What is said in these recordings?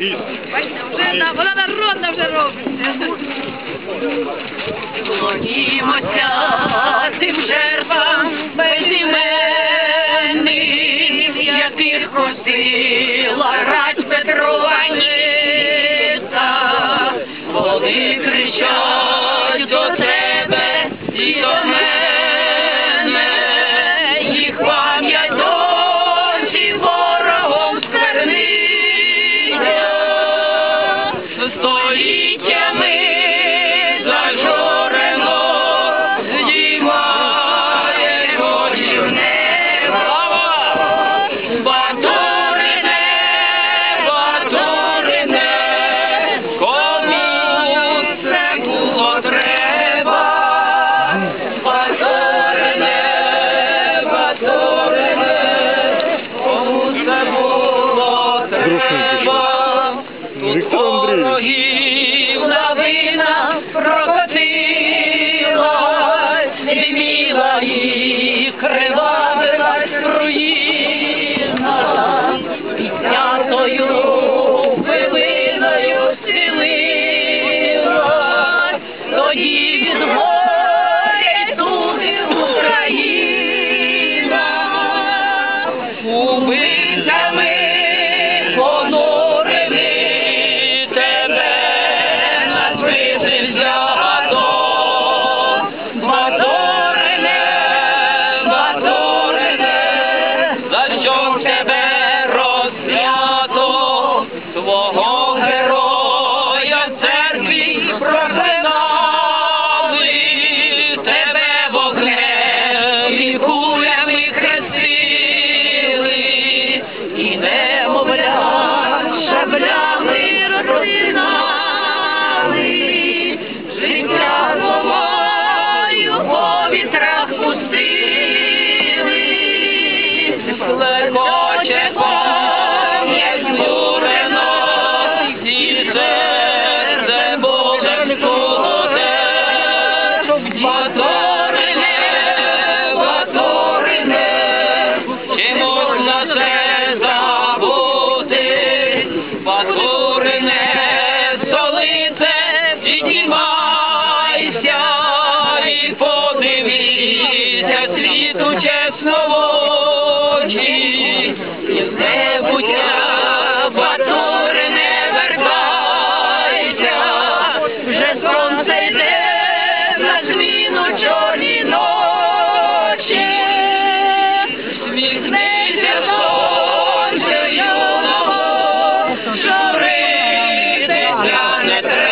пісні. Вже вона народна вже робиться. Клонімося тим жертвам, безіменним, яких косила рать Петрованіта. Вони кричать до тебе, і до Дружненький. Віктор Андрійович. це забути, столице і. Jonathan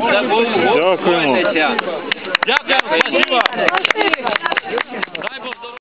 Дякуємо. Дякуємо.